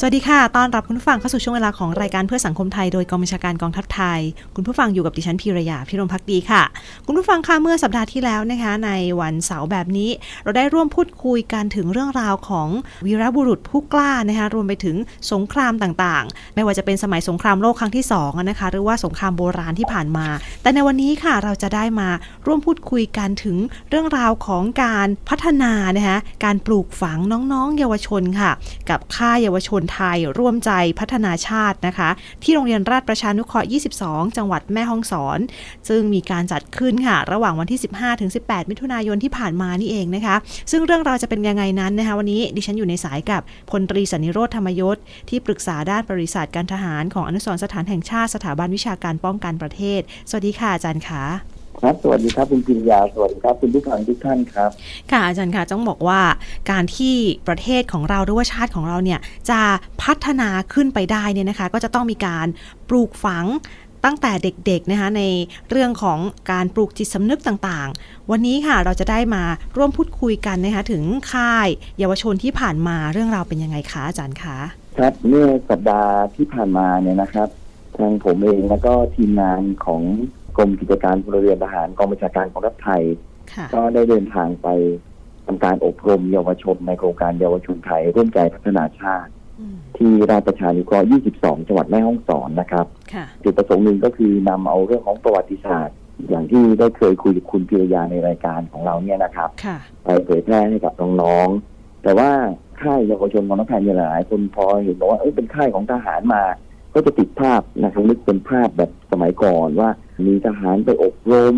สวัสดีค่ะ ตอนรับคุณผู้ฟังเข้าสู่ช่วงเวลาของรายการเพื่อสังคมไทยโดยกองบัญชาการกองทัพไทย คุณผู้ฟังอยู่กับดิฉันพีรยาพิรมพักดีค่ะ คุณผู้ฟังคะเมื่อสัปดาห์ที่แล้วนะคะ ในวันเสาร์แบบนี้ เราได้ร่วมพูดคุยกันถึงเรื่องราวของวีรบุรุษผู้กล้านะคะรวมไปถึงสงครามต่างๆ ไม่ว่าจะเป็นสมัยสงครามโลกครั้งที่2อะนะคะหรือว่าสงครามโบราณที่ผ่านมา แต่ในวันนี้ค่ะเราจะได้มาร่วมพูดคุยกันถึงเรื่องราวของการพัฒนานะคะการปลูกฝังน้องๆ เยาวชนค่ะ กับค่ายเยาวชนไทย ร่วมใจพัฒนาชาตินะคะ ที่โรงเรียนราชประชานุเคราะห์ 22 จังหวัดแม่ฮ่องสอน ซึ่งมีการจัดขึ้นค่ะ ระหว่างวันที่ 15ถึง18 มิถุนายนที่ผ่านมานี่เองนะคะ ซึ่งเรื่องราวจะเป็นยังไงนั้นนะคะ วันนี้ดิฉันอยู่ในสายกับพลตรีสันนิโรธธรรมยศที่ปรึกษาด้านบริษัทการทหารของอนุสรสถานแห่งชาติสถาบันวิชาการป้องกันประเทศ สวัสดีค่ะอาจารย์ค่ะ ครับสวัสดีครับคุณปิญญาสวัสดีครับคุณผู้ฟังทุกท่านครับ ค่ะอาจารย์ค่ะต้องบอกว่าการที่ประเทศของเราหรือว่าชาติของเราเนี่ยจะพัฒนาขึ้นไปได้เนี่ยนะคะ ก็จะต้องมีการปลูกฝังตั้งแต่เด็กๆนะคะในเรื่องของการปลูกจิตสำนึกต่างๆ วันนี้ค่ะเราจะได้มาร่วมพูดคุยกันนะคะถึงค่ายเยาวชนที่ผ่านมาเรื่องราวเป็นยังไงคะอาจารย์คะครับเมื่อสัปดาห์ที่ผ่านมาเนี่ยนะครับ ทางผมเองแล้วก็ทีมงานของ กรมกิจการพลเรือนทหารกองบัญชาการกองทัพไทย ค่ะก็ได้เดินทางไปทำการอบรมเยาวชนในโครงการเยาวชนไทย ร่วมใจพัฒนาชาติ อืมที่ราชประชานุเคราะห์ 22 จังหวัดแม่ฮ่องสอนนะครับ ค่ะ จุดประสงค์หนึ่งก็คือนำเอาเรื่องของประวัติศาสตร์ อย่างที่ได้เคยคุยกับคุณพิรยาในรายการของเราเนี่ยนะครับ ค่ะ ไปเผยแพร่ให้กับน้องๆแต่ว่าค่ายเยาวชนของนักแพทย์เนี่ยหลายคนพอเห็นบอกว่าเอ้ยเป็นค่ายของทหารมา ก็จะติดภาพนะครับนึกเป็นภาพแบบสมัยก่อนว่า มีทหารไปอบรม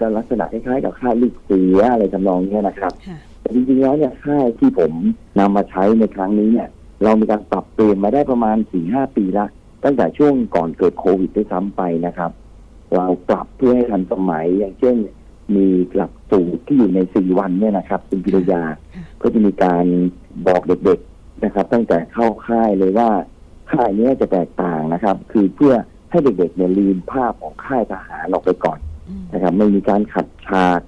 ก็ลักษณะคล้ายๆกับค่ายลูกเสืออะไรทำนองเนี้ยนะครับค่ะแต่จริงๆแล้วเนี่ยค่ายที่ผมนำมาใช้ในครั้งนี้เนี่ย เรามีการปรับเปลี่ยนมาได้ประมาณสี่ห้าปีละตั้งแต่ช่วงก่อนเกิดโควิดด้วยซ้ำไปนะครับ เราปรับเพื่อให้ทันสมัยอย่างเช่น มีหลักสูตรที่อยู่ในสี่วันเนี่ยนะครับเป็นกิริยาค่ะก็จะมีการบอกเด็กๆนะครับ ตั้งแต่เข้าค่ายเลยว่า ค่ายเนี้ยจะแตกต่างนะครับ คือเพื่อให้เด็กๆเนี่ยลืมภาพของค่ายทหารออกไปก่อนอืมนะครับ ไม่มีการขัดฉาก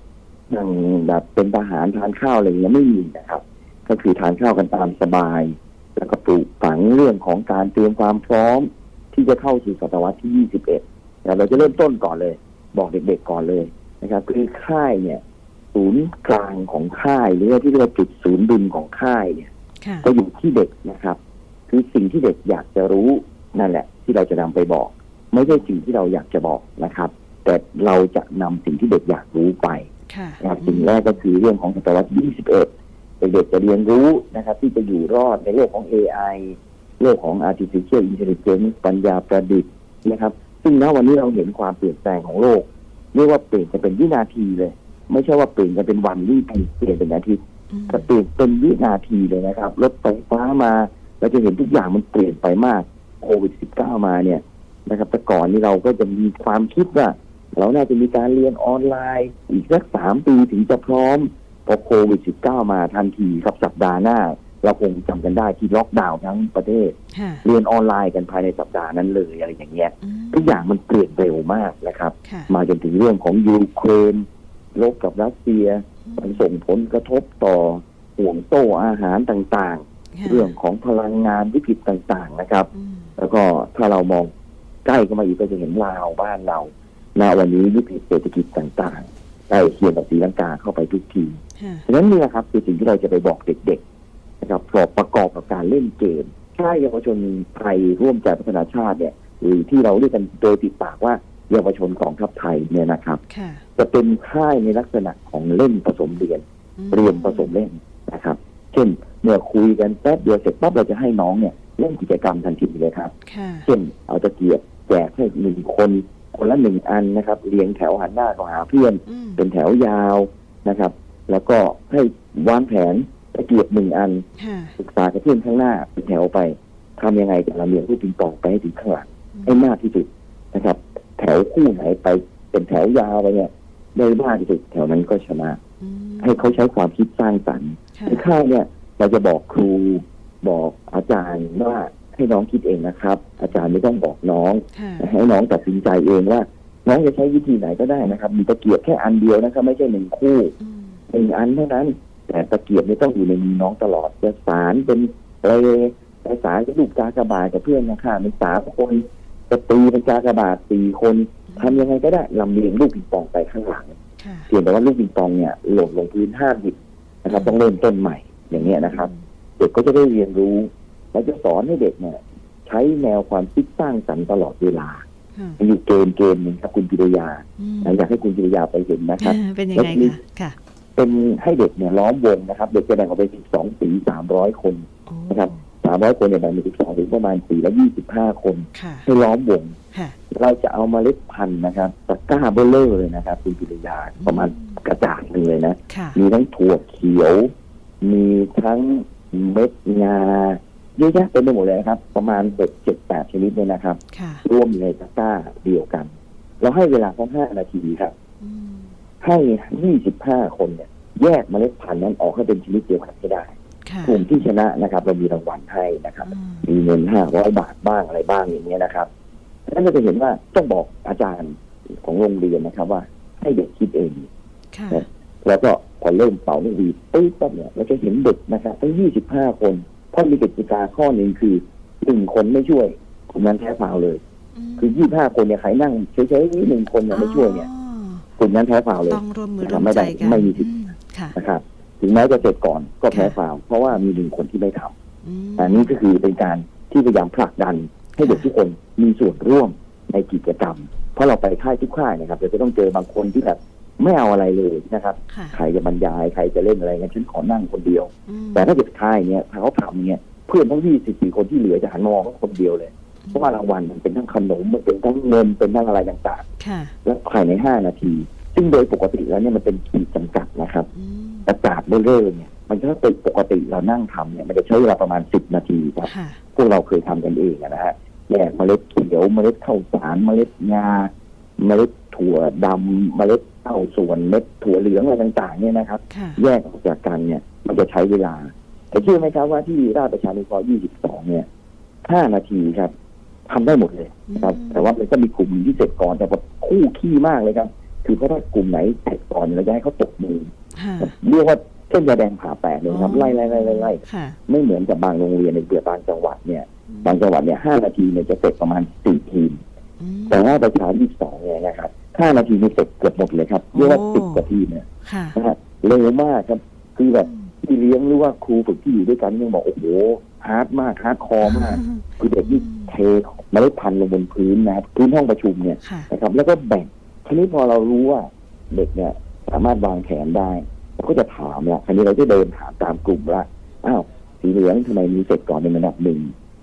อย่างแบบเป็นทหารทานข้าวอะไรอย่างเงี้ยไม่มีนะครับ ก็คือทานข้าวกันตามสบาย แล้วก็ปลูกฝังเรื่องของการเตรียมความพร้อม ที่จะเข้าสู่ศตวรรษที่ 21แต่เราจะเริ่มต้นก่อนเลย บอกเด็กๆก่อนเลยนะครับ คือค่ายเนี่ย ศูนย์กลางของค่ายหรือว่าที่เรียกว่าจุดศูนย์ดุลของค่ายเนี่ยค่ะก็อยู่ที่เด็กนะครับ คือสิ่งที่เด็กอยากจะรู้นั่นแหละ ที่เราจะนำไปบอก ไม่ใช่สิ่งที่เราอยากจะบอกนะครับ แต่เราจะนำสิ่งที่เด็กอยากรู้ไปค่ะนะครับสิ่งแรกก็คือเรื่องของศตวรรษที่21เด็กๆจะเรียนรู้นะครับ ที่จะอยู่รอดในโลกของ AI โลกของ artificial intelligence ปัญญาประดิษฐ์นะครับ ซึ่งณวันนี้เราเห็นความเปลี่ยนแปลงของโลกเรียกว่าเปลี่ยนกันเป็นวินาทีเลย ไม่ใช่ว่าเปลี่ยนกันเป็นวันรีบเปลี่ยนเป็นอาทิตย์อืมแต่เปลี่ยนเป็นวินาทีเลยนะครับ รถไฟฟ้ามา เราจะเห็นทุกอย่างมันเปลี่ยนไปมากโควิด -19 มาเนี่ยนะครับแต่ก่อนนี้เราก็จะมีความคิดว่า เราน่าจะมีการเรียนออนไลน์ อีกสักสามปีถึงจะพร้อมพอโควิด -19 มาทันทีครับสัปดาห์หน้า เราคงจำกันได้ที่ล็อกดาวน์ทั้งประเทศค่ะเรียนออนไลน์กันภายในสัปดาห์นั้นเลยอะไรอย่างเงี้ยอืมทุกอย่างมันเปลี่ยนเร็วมากนะครับค่ะมาจนถึงเรื่องของยูเครนลบกับรัสเซีย มันส่งผลกระทบต่อห่วงโซ่อาหารต่างค่ะๆ เรื่องของพลังงานวิกฤตต่างๆนะครับอืมแล้วก็ถ้าเรามองใกล้เข้ามาอีกก็จะเห็นลาวบ้านเราณวันนี้วิกฤตเศรษฐกิจต่างๆใกล้เคียงกับศรีลังกาเข้าไปทุกทีค่ะฉะนั้นนี่แหละครับคือสิ่งที่เราจะไปบอกเด็กๆนะครับพอประกอบกับการเล่นเกมค่ายเยาวชนไทยร่วมใจพัฒนาชาติเนี่ยหรือที่เราเรียกกันโดยติดปากว่าเยาวชนกองทัพไทยเนี่ยนะครับค่ะจะเป็นค่ายในลักษณะของเล่นผสมเรียนอืมเรียนผสมเล่นนะครับ เช่น เมื่อคุยกันแป๊บเดียวเสร็จปั๊บเราจะให้น้องเนี่ยเล่นกิจกรรมทันทีเลยครับค่ะเช่นเอาตะเกียบแจกให้หนึ่งคนคนละหนึ่งอันนะครับ เรียงแถวหันหน้าเข้าหาเพื่อนอืมเป็นแถวยาวนะครับ แล้วก็ให้วางแผนตะเกียบหนึ่งอันค่ะศึกษากับเพื่อนข้างหน้าเป็นแถวไปทำยังไงจะลำเลียงลูกปิงปองไปให้ถึงข้างหลังให้มากที่สุดนะครับ แถวคู่ไหนไปเป็นแถวยาวไปเนี่ยได้มากที่สุดแถวนั้นก็ชนะอืมให้เขาใช้ความคิดสร้างสรรค์ค่ะในค่ายเนี่ย เราจะบอกครูบอกอาจารย์ว่าให้น้องคิดเองนะครับ อาจารย์ไม่ต้องบอกน้องค่ะให้น้องตัดสินใจเองว่า น้องจะใช้วิธีไหนก็ได้นะครับ มีตะเกียบแค่อันเดียวนะครับ ไม่ใช่หนึ่งคู่อืมหนึ่งอันเท่านั้น แต่ตะเกียบนี่ต้องอยู่ในมือน้องตลอดจะสารเป็นเปลจะสารจะลูกกากระบาดกับเพื่อนนะคะเป็นสามคนจะตีเป็นกากระบาดสี่คนทำยังไงก็ได้ลำเลียงลูกปิงปองไปข้างหลังค่ะเพียงแต่ว่าลูกปิงปองเนี่ยหล่นลงพื้นห้ามหยิบนะครับ ต้องเริ่มต้นใหม่ อย่างเงี้ยนะครับ เด็กก็จะได้เรียนรู้เราจะสอนให้เด็กเนี่ย ใช้แนวความคิดสร้างสรรค์ตลอดเวลาค่ะมีอยู่เกมเกมหนึ่งครับคุณพิรยาอืมอยากให้คุณพิรยาไปเห็นนะครับเป็นยังไงคะค่ะเป็นให้เด็กเนี่ยล้อมวงนะครับ เด็กจะแบ่งออกเป็นสิบสองสีสามร้อยคนโอ้นะครับสามร้อยคนเนี่ยแบ่งเป็นสิบสองถึงประมาณสี่และยี่สิบห้าคนค่ะให้ล้อมวงค่ะเราจะเอามาเมล็ดพันธุ์นะครับตะกร้าเบลเลอร์เลยนะครับ คุณพิรยาประมาณกระจาดหนึ่งเลยนะค่ะมีทั้งถั่วเขียว มีทั้งเม็ดงาเยอะแยะเต็มไปหมดเลยนะครับ ประมาณหกเจ็ดแปดชนิดเนี่ยนะครับ ค่ะ รวมอยู่ในตะกร้าเดียวกัน เราให้เวลาแค่ห้านาทีครับ อืม ให้ยี่สิบห้าคนเนี่ย แยกเมล็ดพันธุ์นั้นออกให้เป็นชนิดเดียวกันให้ได้ ค่ะกลุ่มที่ชนะนะครับ เรามีรางวัลให้นะครับ อืมมีเงินห้าร้อยบาทบ้างอะไรบ้างอย่างเงี้ยนะครับนั่นก็จะเห็นว่าต้องบอกอาจารย์ของโรงเรียนนะครับ ว่าให้เด็กคิดเอง ค่ะ แล้วก็ พอเริ่มเป่าลูกหวีดปุ๊บปั๊บเนี่ยเราจะเห็นเด็กนะครับทั้งยี่สิบห้าคนเพราะมีกติกาข้อหนึ่งคือหนึ่งคนไม่ช่วยกลุ่มนั้นแพ้ฟาวล์เลย คือยี่ห้าคนเนี่ยใครนั่งเฉยๆหนึ่งคนเนี่ยไม่ช่วยเนี่ยอ๋อกลุ่มนั้นแพ้ฟาวล์เลยต้องร่วมมือนะครับร่วมไม่ใจได้กันไม่มีสิทธิ์อืค่ะนะครับถึงแม้จะเสร็จก่อนก็แพ้ฟาวล์เพราะว่ามีหนึ่งคนที่ไม่ทำอืมอันนี้ก็คือเป็นการที่พยายามผลักดัน ให้เด็กทุกคนมีส่วนร่วมในกิจกรรม เพราะเราไปค่ายทุกค่ายนะครับเราจะต้องเจอบางคนที่แบบ ไม่เอาอะไรเลยนะครับ ค่ะใครจะบรรยายใครจะเล่นอะไรเงี้ยฉันขอนั่งคนเดียว อืมแต่ถ้าเกิดค่ายเนี้ยถ้าเขาทำเนี่ยเพื่อนทั้งยี่สิบสี่คนที่เหลือจะหันมามองเขาคนเดียวเลย เพราะว่ารางวัลมันเป็นทั้งขนมมันเป็นทั้งเงินเป็นทั้งอะไรต่างค่ะๆ และภายในห้านาที ซึ่งโดยปกติแล้วเนี่ยมันเป็นขีดจำกัดนะครับ อืมกระจาดเบลเลอร์เนี่ยมันถ้าเป็นปกติเรานั่งทำเนี่ยมันจะใช้เวลาประมาณสิบนาทีครับ ค่ะ พวกเราเคยทำกันเองอะนะฮะแยกเมล็ดเขียวเมล็ดข้าวสารเมล็ดงาเมล็ด ถั่วดำเมล็ดเต้าส่วนเม็ดถั่วเหลืองอะไรต่างๆเนี่ยนะครับ ค่ะ แยกออกจากกันเนี่ย มันจะใช้เวลา แต่เชื่อไหมครับว่าที่ราชประชานุเคราะห์22 เนี่ย 5 นาทีครับทำได้หมดเลยนะครับ อืม แต่ว่ามันก็มีกลุ่มที่เสร็จก่อนแต่แบบคู่ขี้มากเลยครับ คือเพราะถ้ากลุ่มไหนเสร็จก่อนเราจะให้เขาตกมือ ค่ะ เรียกว่าเส้นยาแดงผ่าแปดเลยครับอ๋อ ไล่ไล่ไล่ไล่ไล่ค่ะ ไม่เหมือนกับบางโรงเรียนในเบือบางจังหวัดเนี่ย บางจังหวัดเนี่ยห้านาทีเนี่ยจะเสร็จประมาณสี่ทีม อืมแต่ว่าประชาที่สองเนี่ยนะครับ ห้านาทีนี่เสร็จเกือบหมดเลยครับเรียกว่าโอ้สิบกว่าทีมเนี่ยค่ะ นะฮะเร็วมากครับ คือแบบพี่เลี้ยงหรือว่าครูฝึกที่อยู่ด้วยกันยังบอกโอ้โหฮาร์ดมากฮาร์ดคอร์มากคือเด็กนี่เทเมล็ดพันธุ์ลงบนพื้นนะครับพื้นห้องประชุมเนี่ยค่ะ นะครับ แล้วก็แบ่งทีนี้พอเรารู้ว่าเด็กเนี่ยสามารถวางแผนได้เราก็จะถามละทีนี้เราจะเดินถามตามกลุ่มละอ้าวสีเหลืองทำไมมีเสร็จก่อนเป็นอันดับหนึ่ง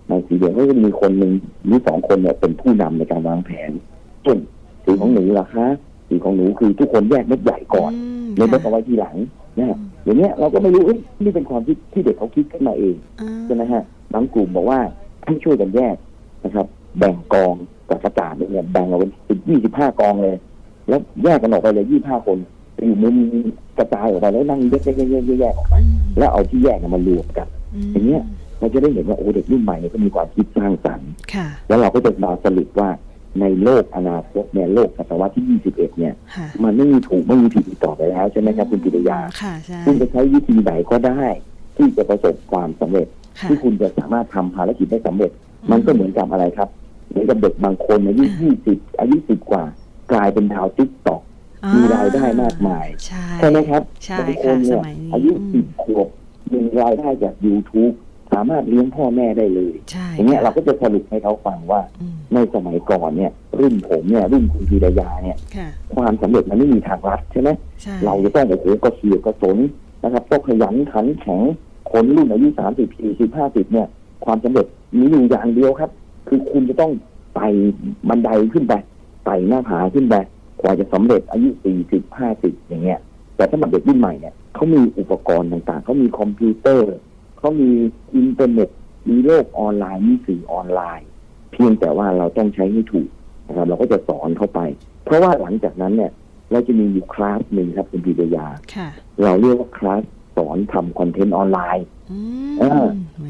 ในสีเหลืองก็จะมีคนหนึ่งหรือสองคนเนี่ยเป็นผู้นำในการวางแผนเช่น สีของหนูล่ะคะสีของหนูคือทุกคนแยกเม็ดใหญ่ก่อนมเม็ดเล็กค่ะเอาไว้ทีหลังนะอย่างเงี้ยเราก็ไม่รู้เอ้ยนี่เป็นความคิดที่เด็กเขาคิดขึ้นมาเองอ่าใช่ไหมฮะบางกลุ่มบอกว่าให้ช่วยกันแยกนะครับ แบ่งกองกับกระจาดเนี่ยแบ่งเอาเป็นสิบยี่สิบห้ากองเลย แล้วแยกกันออกไปเลยยี่ห้าคนไปอยู่มุมกระจายออกไปแล้วนั่งแยกแยกแยกแยกแยกออกไปอืมแล้วเอาที่แยกเนี่ยมารวมกันมอย่างเงี้ยเราจะได้เห็นว่าโอ้เด็กรุ่นใหม่เนี่ยก็มีความคิดสร้างสรรค์ค่ะแล้วเราก็จะมาสรุปว่า ในโลกอนาคตเนี่ยโลกศตวรรษที่ 21 เนี่ย ค่ะมันไม่มีถูกไม่มีผิดอีกต่อไปแล้วใช่ไหมครับคุณปิรยา ค่ะใช่คุณจะใช้วิธีไหนก็ได้ ที่จะประสบความสำเร็จ ค่ะ ที่คุณจะสามารถทำภารกิจได้สำเร็จ มันก็เหมือนกับอะไรครับ เหมือนกับเด็กบางคนอายุยี่สิบอายุสิบกว่า กลายเป็นดาวติ๊กตอก อ่มีรายได้มากมาย ใช่ใช่ไหมครับใช่บางคค่ะนสเนี่ยมัยนี้อายุอืสิมบขวบมีรายได้จาก YouTube สามารถเลี้ยงพ่อแม่ได้เลย ใช่อย่างเงี้ยค่ะเราก็จะสรุปให้เขาฟังว่า อืม ในสมัยก่อนเนี่ย รุ่นผมเนี่ย รุ่นคุณพีรยาเนี่ยค่ะ ความสำเร็จมันไม่มีทางลัดใช่ไหมใช่ เราจะต้องโอ้โหกระเสียกระสนนะครับต้องขยันขันแข็งคนรุ่นอายุสามสิบสี่สิบห้าสิบเนี่ย ความสำเร็จมีอยู่อย่างเดียวครับ คือคุณจะต้องไต่บันไดขึ้นไปไต่หน้าผาขึ้นไปกว่าจะสำเร็จอายุสี่สิบห้าสิบอย่างเงี้ย แต่ถ้ามาเด็กรุ่นใหม่เนี่ยเขามีอุปกรณ์ต่างๆเขามีคอมพิวเตอร์เขามีอินเทอร์เน็ตมีโลกออนไลน์มีสื่อออนไลน์ เพียงแต่ว่าเราต้องใช้ให้ถูกนะครับ เราก็จะสอนเข้าไป เพราะว่าหลังจากนั้นเนี่ย เราจะมีอยู่คลาสหนึ่งครับคุณพีรยาค่ะเราเรียกว่าคลาสสอนทำคอนเทนต์ออนไลน์อืเออ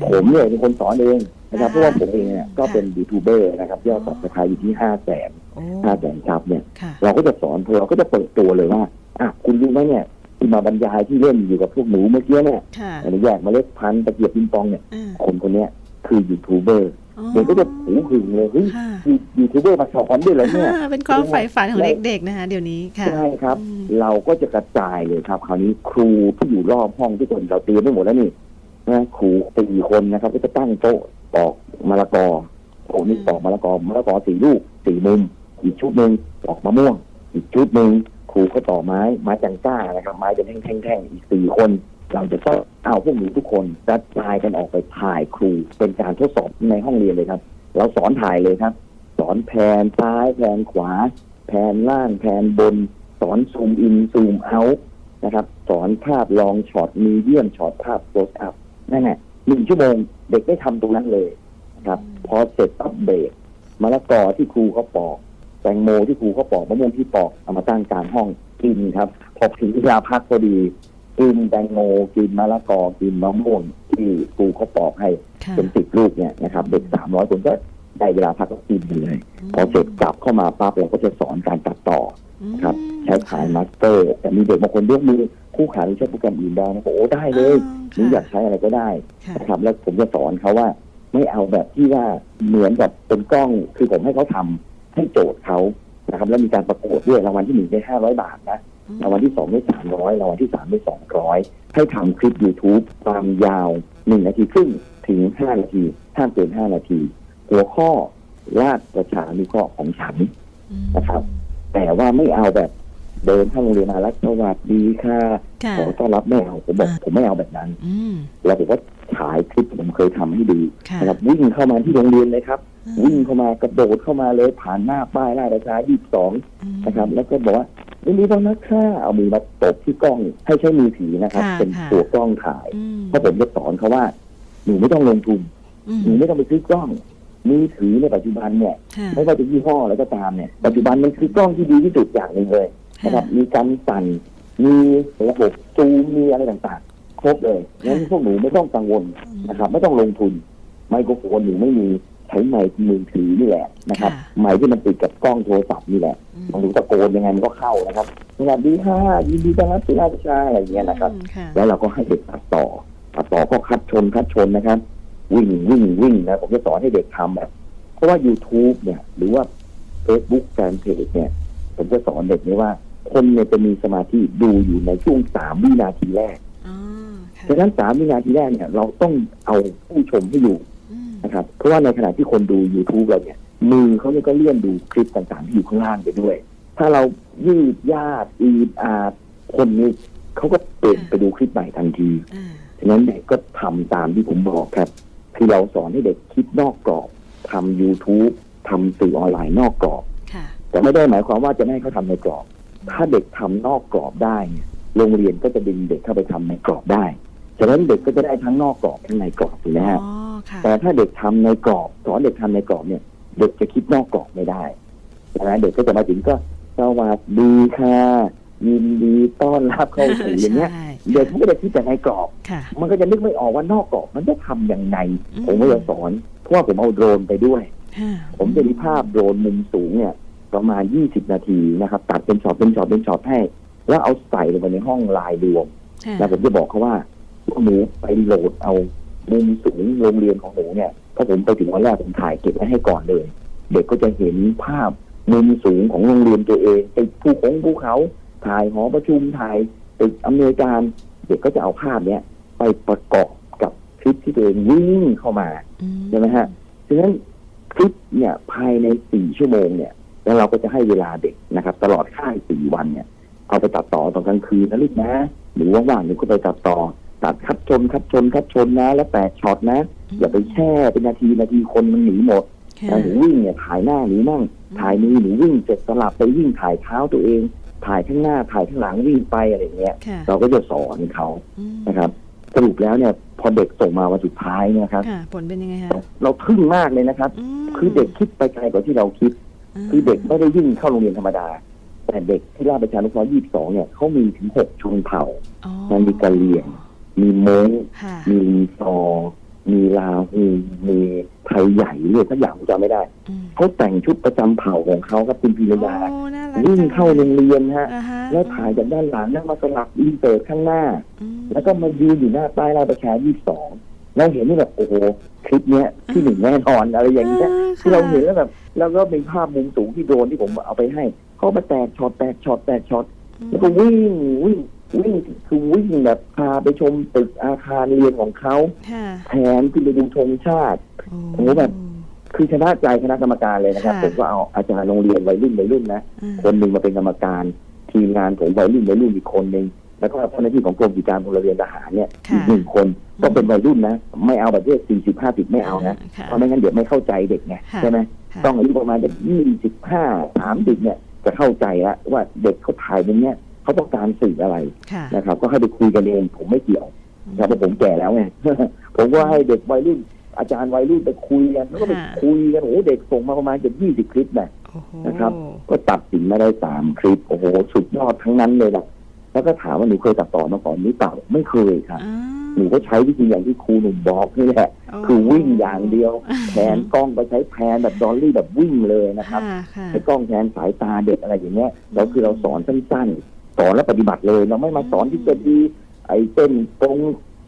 ผมเนี่ยเป็นคนสอนเองนะครับอ่าเพราะว่าผมเองเนี่ยก็เป็นยูทูบเบอร์นะครับยอดสับสไครต์อยู่ที่ห้าแสนโอ้ห้าแสนครับเนี่ยค่ะเราก็จะสอนเราก็จะเปิดตัวเลยว่าอะคุณรู้ไหมเนี่ยที่มาบรรยายที่เล่นอยู่กับพวกหนูเมื่อกี้เนี่ยค่ะอันนี้แยกเมล็ดพันธุ์ตะเกียบปิงปองเนี่ยอ่าคนคนเนี้ยคือยูทูบเบอร์อ๋อ เด็กก็จะหูหึงเลยเฮ้ยค่ะมียูทูบเบอร์มาสอนด้วยเหรอเนี่ยอ่าเป็นความใฝ่ฝันของเด็กๆนะคะเดี๋ยวนี้ค่ะใช่ครับอืมเราก็จะกระจายเลยครับ คราวนี้ครูที่อยู่รอบห้องทุกคนเราเตรียมไว้หมดแล้วนี่นะครูสี่คนนะครับ ก็จะตั้งโต๊ะปอกมะละกอโอ้นี่ปอกมะละกอมะละกอสี่ลูกสี่มุมอีกชุดหนึ่งปอกมะม่วง อีกชุดหนึ่งครูก็ต่อไม้ไม้จังก้านะครับไม้เป็นแท่งๆๆอีกสี่คน เราจะต้องเอาพวกหนูทุกคนกระจายกันออกไปถ่ายครู เป็นการทดสอบในห้องเรียนเลยครับ เราสอนถ่ายเลยครับ สอนแผนซ้ายแผนขวา แผนล่างแผนบน สอนซูมอินซูมเอาท์นะครับ สอนภาพลองช็อตมีเดียมช็อตภาพโคสอัพนั่นแหละหนึ่งชั่วโมงเด็กได้ทำตรงนั้นเลยนะครับ พอเสร็จปั๊บเบรกมะละกอที่ครูเขาปอก แตงโมที่ครูเขาปอกมะม่วงที่ปอกเอามาตั้งกลางห้องกินครับ พอถึงเวลาพักพอดี กินแตงโมกินมะละกอกินมะม่วงที่ครูเขาปอกให้ค่ะเป็นสิบลูกเนี่ยนะครับ เด็กสามร้อยคนก็ได้เวลาพักก็กินไปเลย พอเสร็จกลับเข้ามาปั๊บเราก็จะสอนการตัดต่อ ครับ ใช้ขายมาสเตอร์ แต่มีเด็กบางคนยกมือคู่ขาหรือใช้โปรแกรมอื่นได้นะบอกโอ้ได้เลยหนูอยากใช้อะไรก็ได้ค่ะนะครับ แล้วผมจะสอนเขาว่า ไม่เอาแบบที่ว่าเหมือนกับเป็นกล้องคือผมให้เขาทำให้โจทย์เขานะครับ แล้วมีการประกวดด้วยรางวัลที่หนึ่งได้ห้าร้อยบาทนะ รางวัลที่สองได้สามร้อยรางวัลที่สามได้สองร้อยให้ทำคลิป YouTube ความยาวหนึ่งนาทีครึ่งถึงห้านาทีห้ามเกินห้านาที หัวข้อราชประชานุเคราะห์ของฉันอืมนะครับ แต่ว่าไม่เอาแบบเดินเข้าโรงเรียนมาแล้วสวัสดีค่ะค่ะขอต้อนรับไม่เอาผมบอกอ่าผมไม่เอาแบบนั้นอืมแล้วผมก็ฉายคลิปผมเคยทำให้ดูค่ะนะครับวิ่งเข้ามาที่โรงเรียนเลยครับอืมวิ่งเข้ามากระโดดเข้ามาเลยผ่านหน้าป้ายราชประชายี่สิบสองอืมนะครับ แล้วก็บอกว่า ไม่มีต้องนักค่าเอามือมาตบที่กล้องให้ใช้มือถือนะครับ ค่ะเป็นค่ะ ตัวกล้องถ่ายอืมเพราะผมจะสอนเขาว่า หนูไม่ต้องลงทุนอืมหนูไม่ต้องไปซื้อกล้องมือถือในปัจจุบันเนี่ยค่ะไม่ว่าจะยี่ห้ออะไรก็ตามเนี่ยปัจจุบันมันคือกล้องที่ดีที่สุดอย่างหนึ่งเลย นะครับมีการสั่น มีระบบซูมมีอะไรต่างๆ ครบเลยงั้นพวกหนูไม่ต้องกังวลนะครับ ไม่ต้องลงทุน ไมโครโฟนหนูไม่มีใช้ไมค์มือถือนี่แหละนะครับไมค์ที่มันติดกับกล้องโทรศัพท์นี่แหละอืมมันดูตะโกนยังไงมันก็เข้านะครับสวัสดีค่ะยินดีต้อนรับสู่ราชชาอะไรอย่างเงี้ยนะครับอืมค่ะแล้วเราก็ให้เด็กตัดต่อตัดต่อก็คัดชนคัดชนนะครับ วิ่งวิ่งวิ่งนะผมจะสอนให้เด็กทำแบบเพราะว่า YouTube เนี่ย หรือว่า Facebook แฟนเพจเนี่ย ผมจะสอนเด็กนี้ว่า คนเนี่ยจะมีสมาธิดูอยู่ในช่วงสามวินาทีแรกอ๋อค่ะดังนั้นสามวินาทีแรกเนี่ย เราต้องเอาผู้ชมให้อยู่อืม นะครับเพราะว่าในขณะที่คนดู YouTube เราเนี่ยมือเขาเนี่ยก็เลื่อนดูคลิปต่างๆที่อยู่ข้างล่างไปด้วย ถ้าเรายืดยาดอีดอาดคนนี้เขาก็เปลี่ยนไปดูคลิปใหม่ทันทีอ่าฉะนั้นเด็กก็ทำตามที่ผมบอกครับ คือเราสอนให้เด็กคิดนอกกรอบทำ YouTube ทำสื่อออนไลน์นอกกรอบค่ะแต่ไม่ได้หมายความว่าจะไม่ให้เขาทำในกรอบ ถ้าเด็กทำนอกกรอบได้เนี่ยโรงเรียนก็จะดึงเด็กเข้าไปทำในกรอบได้ฉะนั้นเด็กก็จะได้ทั้งนอกกรอบทั้งในกรอบถูกไหมฮะอ๋อ ค่ะ แต่ถ้าเด็กทำในกรอบสอนเด็กทำในกรอบเนี่ย เด็กจะคิดนอกกรอบไม่ได้ฉะนั้นเด็กก็จะมาถึงก็สวัสดีค่ะยินดีต้อนรับเข้าสู่อย่างเงี้ยใช่เด็กมันก็จะคิดแต่ในกรอบค่ะมันก็จะนึกไม่ออกว่านอกกรอบมันจะทำยังไงอืมผมก็จะสอนเพราะว่าผมเอาโดรนไปด้วยค่ะผมจะมีภาพโดรนมุมสูงเนี่ย ประมาณ 20 นาทีนะครับ ตัดเป็นช็อตเป็นช็อตเป็นช็อตให้ แล้วเอาใส่ลงไปในห้องลายรวมค่ะแล้วผมจะบอกเขาว่าพวกหนูไปโหลดเอา มุมสูงโรงเรียนของหนูเนี่ยถ้าผมไปถึงวันแรกผมถ่ายเก็บไว้ให้ก่อนเลย เด็กก็จะเห็นภาพมุมสูงของโรงเรียนตัวเองติดภูเขาภูเขา ถ่ายหอประชุมถ่ายตึกอำนวยการเด็กก็จะเอาภาพเนี้ยไปประกอบกับคลิปที่ตัวเองวิ่งเข้ามาอืใช่ไหมฮะฉะนั้นคลิปเนี่ยภายในสี่ชั่วโมงเนี่ย แล้วเราก็จะให้เวลาเด็กนะครับ ตลอดค่ายสี่วันเนี่ยเอาไปตัดต่อตอนกลางคืนนะลูกนะ หรือว่างๆหนูก็ไปตัดต่อ ตัดคัดชนคัดชนคัดชนนะ แล้วแตกช็อตนะ อย่าไปแช่เป็นนาทีนาทีคนมันหนีหมดค่ะแต่หนูวิ่งเนี่ยถ่ายหน้าหนูมั่งถ่ายมือหนูวิ่งเสร็จสลับไปวิ่งถ่ายเท้าตัวเอง ถ่ายข้างหน้าถ่ายข้างหลังวิ่งไปอะไรอย่างเงี้ยค่ะเราก็จะสอนเขาอืมนะครับสรุปแล้วเนี่ยพอเด็กส่งมาวันสุดท้ายเนยครับค่ะผลเป็นยังไงคะเราทึ่งมากเลยนะครับมคือเด็กคิดไปไกลกว่าที่เราคิด คือเด็กไม่ได้วิ่งเข้าโรงเรียนธรรมดา แต่เด็กที่ราชประชานุเคราะห์22เนี่ยเขามีถึง 6 ชนเผ่าอ๋อมันมีกะเหรี่ยง มีมงค่ะมีรีซอร์มีลาฮูมีไทยใหญ่เรียกสักอย่างผมจำไม่ได้ อืมเขาแต่งชุดประจำเผ่าของเขาครับคุณพีรยา โอ้น่ารักวิ่งเข้าโรงเรียนฮะ อ่าฮะแล้วถ่ายจากด้านหลังแล้วมาสลับอินเสิร์ตข้างหน้า อืม แล้วก็มายืนอยู่หน้าป้ายราชประชา22เราเห็นนี่แบบโอ้โหคลิปเนี้ยที่หนึ่งแน่นอนอะไรอย่างเงี้ยที่เราเห็นแล้วแบบ แล้วก็เป็นภาพมุมสูงที่โดรนที่ผมเอาไปให้ เขามาแตกช็อตแตกช็อตแตกช็อต แล้วก็วิ่งวิ่ง วิ่งคือวิ่งแบบพาไปชมตึกอาคารเรียนของเขาค่ะแทนที่ไปดูธงชาติโอ้โอ้แบบ คือชนะใจคณะกรรมการเลยนะครับ ค่ะ ผมก็เอาอาจารย์โรงเรียนวัยรุ่นวัยรุ่นนะอืมคนหนึ่งมาเป็นกรรมการ ทีมงานผมวัยรุ่นวัยรุ่นอีกคนหนึ่งแล้วก็เจ้าหน้าที่ของกรมกิจการพลเรือนทหารเนี่ยค่ะอีกหนึ่งคนก็เป็นวัยรุ่นนะ ไม่เอาแบบเด็กสี่สิบห้าสิบไม่เอานะค่ะ เพราะไม่งั้นเดี๋ยวไม่เข้าใจเด็กไงค่ะ ใช่ไหมค่ะต้องอายุประมาณจะยี่สิบห้าสามสิบเนี่ยจะเข้าใจแล้วว่าเด็กเขาถ่ายอย่างเนี้ย เขาต้องการสื่ออะไรค่ะนะครับ ก็ให้ไปคุยกันเองผมไม่เกี่ยวนะครับเพราะผมแก่แล้วไง ผมก็ให้เด็กวัยรุ่น อาจารย์วัยรุ่นไปคุยกันแล้วก็ไปค่ะคุยกันโอ้โหเด็กส่งมาประมาณเกือบยี่สิบคลิปนะโอ้โหนะครับ ก็ตัดสินมาได้สามคลิปโอ้โหสุดยอดทั้งนั้นเลยนะแล้วก็ถามว่าหนูเคยตัดต่อมาก่อนหรือเปล่าไม่เคยครับ อ่า หนูก็ใช้วิธีอย่างที่ครูหนุ่มบอกนี่แหละโอ้คือวิ่งอย่างเดียวแผนกล้องก็ใช้แผนแบบดอลลี่แบบวิ่งเลยนะครับค่ะค่ะ ใช้กล้องแทนสายตาเด็กอะไรอย่างเงี้ยเราคือเราสอนสั้นๆ สอนแล้วปฏิบัติเลย เราไม่มาสอนที่จะดี ไอ้เส้นตรง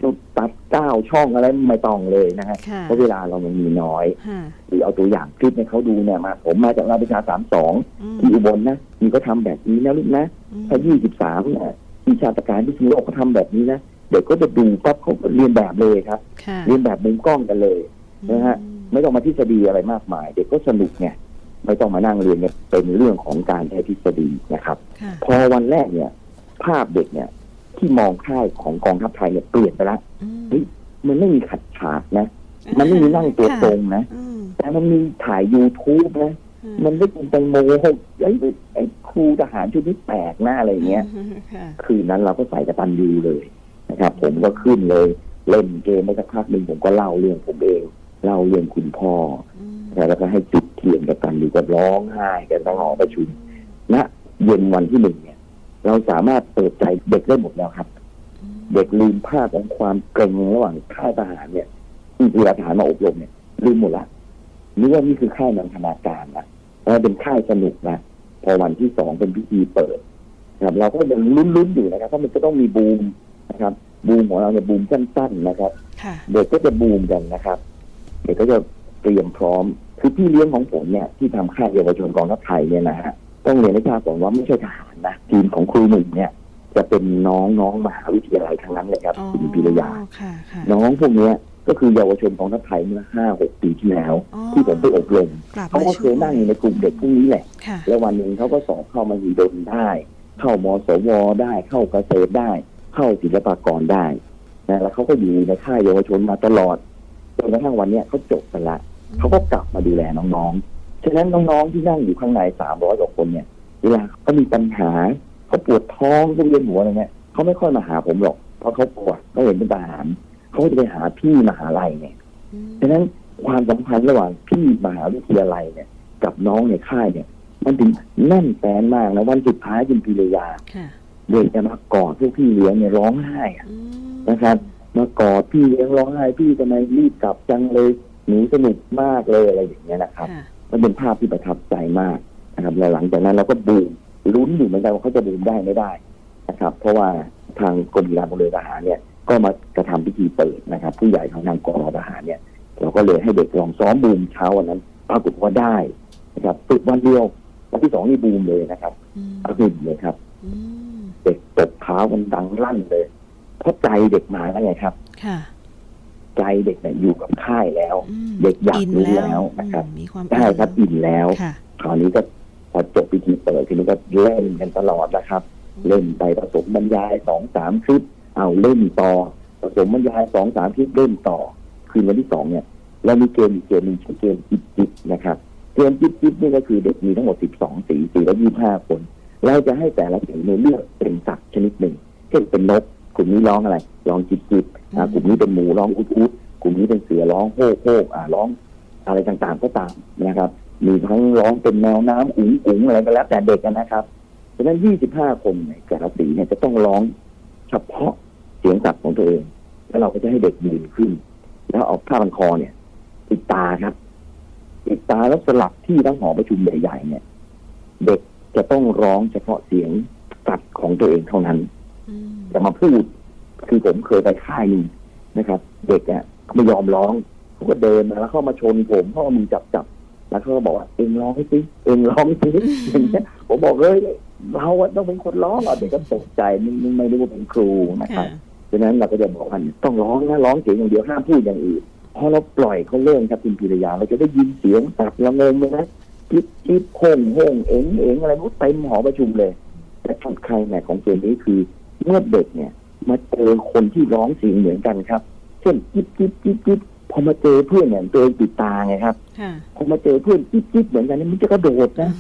จุดตัดก้าวช่องอะไรไม่ต้องเลยนะฮะค่ะเพราะเวลาเรามันมีน้อยค่ะหรือเอาตัวอย่างคลิปให้เขาดูเนี่ยมา ผมมาจากราชประชาสามสองอืมที่อุบลนะมีก็ทำแบบนี้นะลูกนะอืมถ้ายี่สิบสามเนี่ยที่ชาติการที่สุโลกเขาทำแบบนี้นะเด็กก็จะดูปั๊บเขาก็เรียนแบบเลยครับค่ะเรียนแบบมุมกล้องกันเลยนะฮะไม่ต้องมาทฤษฎีอะไรมากมาย เด็กก็สนุกไง ไม่ต้องมานั่งเรียนเนี่ยเป็นเรื่องของการใช้ทฤษฎีนะครับค่ะพอวันแรกเนี่ย ภาพเด็กเนี่ย ที่มองค่ายของกองทัพไทยเนี่ยเปลี่ยนไปแล้วอืมเฮ้ยมันไม่มีขัดฉากนะ มันไม่มีนั่งตัวตรงนะอืมแต่มันมีถ่าย YouTube นะมันไม่เป็นแตงโมไอ้ยไอ้ครูทหารชุดนี้แปลกหน้าอะไรอย่างเงี้ยค่ะคืนนั้นเราก็ใส่กระตันยูเลยนะครับ ผมก็ขึ้นเลย เล่นเกมไปสักพักหนึ่งผมก็เล่าเรื่องผมเอง เล่าเรื่องคุณพ่อ อืมแล้วก็ให้จุดเทียนกระตันยูก็ร้องไห้กันตลอดประชุมณเย็นวันที่หนึ่งเนี่ย เราสามารถเปิดใจเด็กได้หมดแล้วครับ เด็กลืมภาพของความเกรงระหว่างค่ายทหารเนี่ยที่เวลาทหารมาอบรมเนี่ยลืมหมดละนึกว่านี่คือค่ายนันทนาการนะแล้วเป็นค่ายสนุกนะพอวันที่สองเป็นพิธีเปิดนะครับ เราก็ยังลุ้นๆอยู่นะครับเพราะมันจะต้องมีบูมนะครับบูมของเราเนี่ยบูมสั้นๆนะครับค่ะเด็กก็จะบูมกันนะครับ เด็กก็จะ เตรียมพร้อม คือพี่เลี้ยงของผมเนี่ยที่ทำค่ายเยาวชนกองทัพไทยเนี่ยนะฮะต้องเรียนให้ทราบก่อนว่าไม่ใช่ทหารนะทีมของครูหนุ่มเนี่ย จะเป็นน้องน้องมหาวิทยาลัยทั้งนั้นเลยครับอ๋อคุณพิรยาค่ะค่ะน้องพวกเนี้ยก็คือเยาวชนกองทัพไทยเมื่อห้าหกปีที่แล้วอ๋อที่ผมไปอบรมกลับเขามาก็เคยนั่งอยู่ในกลุ่มเด็กพวกนี้แหละค่ะแล้ววันหนึ่งเขาก็สอบเข้ามาหีดนได้ เข้ามสวได้เข้าเกษตรได้ เข้าศิลปากรได้นะแล้วเขาก็อยู่ในค่ายเยาวชนมาตลอด จนกระทั่งวันเนี้ยเขาจบกันละเขาก็กลับมาดูแลน้องๆ ฉะนั้นน้องๆที่นั่งอยู่ข้างในสามร้อยกว่าคนเนี่ย เวลาเขามีปัญหาเขาปวดท้องเขาเวียนหัวอะไรเงี้ยเขาไม่ค่อยมาหาผมหรอกเพราะเขาปวดเขาเห็นเป็นทหารเขาก็จะไปหาพี่มหาลัยเนี่ยอืมฉะนั้นความสัมพันธ์ระหว่างพี่มหาวิทยาลัยเนี่ย กับน้องในค่ายเนี่ย มันถึงแน่นแฟนมากนะวันสุดท้ายคุณพิรยาค่ะเด็กจะมากอดพวกพี่เลี้ยงเนี่ยร้องไห้อะอืมนะครับ มากอดพี่เลี้ยงร้องไห้พี่ทำไมรีบกลับจังเลยหนูสนุกมากเลยอะไรอย่างเงี้ยนะครับค่ะมันเป็นภาพที่ประทับใจมากนะครับแล้วหลังจากนั้นเราก็บูมลุ้นอยู่เหมือนกันว่าเขาจะบูมได้ไม่ได้นะครับ เพราะว่าทางกรมกีฬาพลเรือนทหารเนี่ย ก็มากระทำพิธีเปิดนะครับ ผู้ใหญ่ของทางกองร้อยทหารเนี่ย เราก็เลยให้เด็กลองซ้อมบูมเช้าวันนั้นปรากฏว่าได้นะครับฝึกวันเดียววันที่สองนี่บูมเลยนะครับอืมอัขึ้นเลยครับอืมเด็กตบเท้ากันดังลั่นเลย เพราะใจเด็กมาแล้วไงครับ ค่ะ ใจเด็กเนี่ยอยู่กับค่ายแล้ว อืมเด็กอยากนรู้แล้วนะครับอืมมีความได้ครับอินแล้วค่ะคราวนี้ก็พอจบพิธีเปิดทีนี้ก็เล่นกันตลอดนะครับ เล่นไปผสมบรรยายสองสามคลิปเอาเล่นต่อผสมบรรยายสองสามคลิปเล่นต่อ คืนวันที่สองเนี่ยเรามีเกมอีกเกมหนึ่งชื่อเกมจิบจิบนะครับเกมจิบจิบนี่ก็คือเด็กมีทั้งหมดสิบสองสีสีละยี่ห้าคน เราจะให้แต่ละสีเนี่ยเลือกเป็นสัตว์ชนิดหนึ่งเช่นเป็นนก กลุ่มนี้ร้องอะไรร้องจิบจิบอ่ากลุ่มนี้เป็นหมูร้องอุดอุดกลุ่มนี้เป็นเสือร้องโฮกโฮกอ่าร้องอะไรต่างๆก็ตามนะครับ มีทั้งร้องเป็นแมวน้ำอุ๋งอุ๋งอะไรก็แล้วแต่เด็กกันนะครับฉะนั้น 25 คนในแต่ละสีเนี่ยจะต้องร้องเฉพาะเสียงสัตว์ของตัวเอง แล้วเราก็จะให้เด็กยืนขึ้น แล้วเอาผ้าพันคอเนี่ยปิดตาครับปิดตาแล้วสลับที่ทั้งหอประชุมใหญ่ๆเนี่ย เด็กจะต้องร้องเฉพาะเสียงตัดของตัวเองเท่านั้นอืม จะมาพูด คือผมเคยไปค่ายหนึงนะครับ เด็กอะเขาไม่ยอมร้องเขาก็เดินมาแล้วเข้ามาชนผมเขาเอามือจับจับแล้วเขาก็บอกว่าเองร้องสิเองร้องสิอย่างเงี้ยผมบอกเลยเราอะต้องเป็นคนร้องอะเด็กก็ตกใจไม่ไม่ไม่รู้ว่าเป็นครูนะครับค่ะฉะนั้นเราก็จะบอกว่าต้องร้องนะร้องเสียงอย่างเดียวห้ามพูดอย่างอื่นพอเราปล่อยเขาเล่นครับคุณพิรยาเราจะได้ยินเสียงตัดระงงเลยนะจิ๊บจิ๊บโฮ่งโฮ่งเอ็งเอ็งอะไรพวกเต็มหอประชุมเลย แต่จุดใครแม็กของเกมนี้คือ เมื่อเด็กเนี่ย มาเจอคนที่ร้องเสียงเหมือนกันครับ เช่นจิ๊บจิ๊บจิ๊บจิ๊บพอมาเจอเพื่อนเนี่ยตัวเองปิดตาไงครับค่ะพอมาเจอเพื่อนจิ๊บจิ๊บเหมือนกันเนี่ยมันจะกระโดดนะ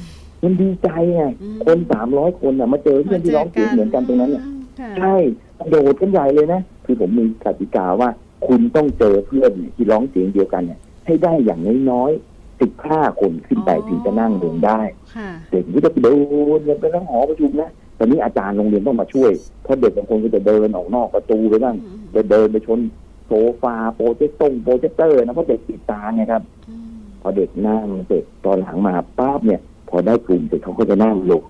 มันดีใจไงอืมคนสามร้อยคนน่ะ มาเจอเพื่อนที่ร้องเสียงเหมือนกันตรงนั้นเนี่ยค่ะใช่กระโดดกันใหญ่เลยนะคือผมมีกติกาว่า คุณต้องเจอเพื่อนเนี่ยที่ร้องเสียงเดียวกันเนี่ย ให้ได้อย่างน้อยๆสิบห้าคนขึ้นไปถึงจะนั่งลงได้ค่ะเด็กก็จะเดินกันไปทั้งหอประชุมนะ ตอนนี้อาจารย์โรงเรียนต้องมาช่วย เพราะเด็กบางคนก็จะเดินออกนอกประตูไปบ้างอืมจะเดินไปชนโซฟาโปรเจคตงโปรเจคเตอร์นะเพราะเด็กปิดตาไงครับอืมพอเด็กนั่งเสร็จตอนหลังมาปั๊บเนี่ย พอได้กลุ่มเสร็จเขาก็จะนั่งลง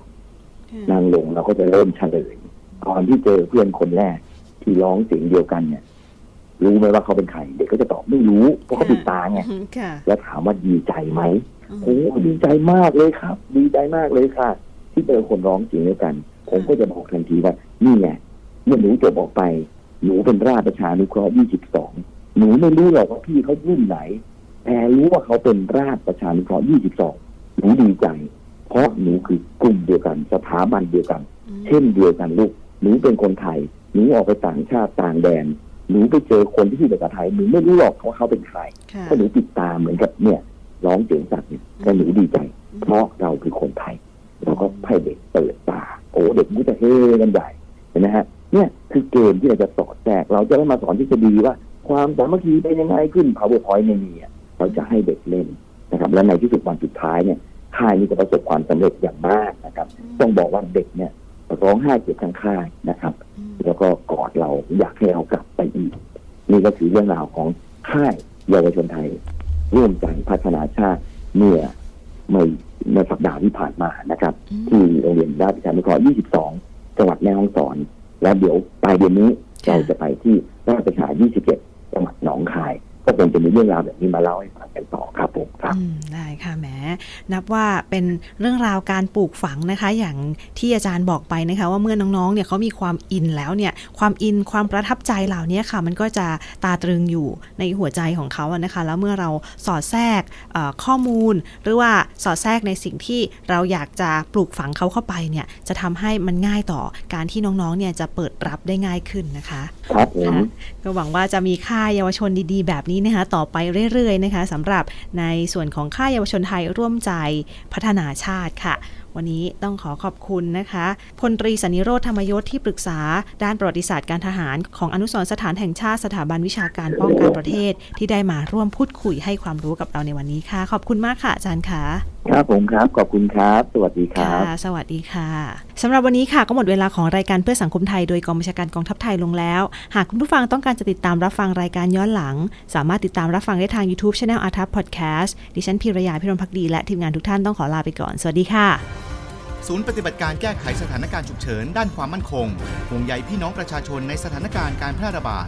ค่ะนั่งลงเราก็จะเริ่มเฉลยตอนที่เจอเพื่อนคนแรก ที่ร้องเสียงเดียวกันเนี่ย รู้ไหมว่าเขาเป็นใครเด็กก็จะตอบไม่รู้เพราะเขาปิดตาไงค่ะแล้วถามว่าดีใจไหมอืมโอ้ดีใจมากเลยครับ ดีใจมากเลยค่ะ ที่เจอคนร้องเสียงเดียวกัน ผมก็จะบอกทันทีว่า นี่ไงเมื่อหนูจบออกไป หนูเป็นราชประชานุเคราะห์22 หนูไม่รู้หรอกว่าพี่เขารุ่นไหน แต่รู้ว่าเขาเป็นราชประชานุเคราะห์22 หนูดีใจ เพราะหนูคือกลุ่มเดียวกัน สถาบันเดียวกันอืมเช่นเดียวกันลูก หนูเป็นคนไทย หนูออกไปต่างชาติต่างแดน หนูไปเจอคนที่พูดภาษาไทย หนูไม่รู้หรอกว่าเขาเป็นใครค่ะเพราะหนูติดตามเหมือนกับเนี่ยร้องเสียงสัตว์เนี่ยแต่หนูดีใจ เพราะเราคือคนไทย เราก็ให้เด็กเปิดตาโอ้เด็กมันก็จะเฮ้กันใหญ่เห็นไหมฮะเนี่ยคือเกมที่เราจะสอดแทรกเราจะไม่มาสอนทฤษฎีว่า ความสามัคคีเป็นยังไงขึ้น powerpoint ไม่มีอะเราจะให้เด็กเล่นนะครับ และในที่สุดวันสุดท้ายเนี่ยค่ายนี้จะประสบความสำเร็จอย่างมากนะครับ ต้องบอกว่าเด็กเนี่ยร้องไห้เก็บทั้งค่ายนะครับอืมแล้วก็กอดเราอยากให้เรากลับไปอีก นี่ก็คือเรื่องราวของค่ายเยาวชนไทย ร่วมใจพัฒนาชาติเมื่อเมื่อเมื่อสัปดาห์ที่ผ่านมานะครับ ที่โรงเรียนราชประชานุเคราะห์22 จังหวัดแม่ฮ่องสอน และเดี๋ยวปลายเดือนนี้เราจะไปที่ราชประชา 27 จังหวัดหนองคาย ก็คงจะมีเรื่องราวแบบนี้มาเล่าให้ฟังกันต่อครับผม ครับอืมได้ค่ะแหมนับว่าเป็นเรื่องราวการปลูกฝังนะคะ อย่างที่อาจารย์บอกไปนะคะ ว่าเมื่อน้องๆเนี่ยเขามีความอินแล้วเนี่ยความอินความประทับใจเหล่านี้ค่ะ มันก็จะตาตรึงอยู่ในหัวใจของเขาอะนะคะ แล้วเมื่อเราสอดแทรกเอ่อข้อมูล หรือว่าสอดแทรกในสิ่งที่เราอยากจะปลูกฝังเขาเข้าไปเนี่ยจะทำให้มันง่ายต่อการที่น้องๆเนี่ยจะเปิดรับได้ง่ายขึ้นนะคะครับผมค่ะก็หวังว่าจะมีค่ายเยาวชนดีๆ แบบนี้นะคะต่อไปเรื่อยๆนะคะสำหรับในส่วน่วนของค่ายเยาวชนไทยร่วมใจพัฒนาชาติค่ะ วันนี้ต้องขอขอบคุณนะคะพลตรีสันนิโรธธรรมยศที่ปรึกษา ด้านประวัติศาสตร์การทหารของอนุสรสถานแห่งชาติสถาบันวิชาการป้องกันประเทศที่ได้มาร่วมพูดคุยให้ความรู้กับเราในวันนี้ค่ะ ขอบคุณมากค่ะอาจารย์ค่ะ ครับผมครับ ขอบคุณครับ สวัสดีคค่ะรับ สวัสดีค่ะสำหรับวันนี้ค่ะก็หมดเวลาของรายการเพื่อสังคมไทยโดยกองบัญชาการกองทัพไทยลงแล้ว หากคุณผู้ฟังต้องการจะติดตามรับฟังรายการย้อนหลัง สามารถติดตามรับฟังได้ทาง YouTube Channel อาทัพพอดแคสต์ดิฉันพีรยาพิรมพักดีและทีมงานทุกท่านต้องขอลาไปก่อน สวัสดีค่ะ ศูนย์ปฏิบัติการแก้ไขสถานการณ์ฉุกเฉินด้านความมั่นคงห่วงใยพี่น้องประชาชนในสถานการณ์การแพร่ระบาด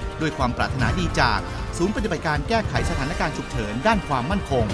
ด้วยความปรารถนาดีจาก ศูนย์ปฏิบัติการแก้ไขสถานการณ์ฉุกเฉินด้านความมั่นคง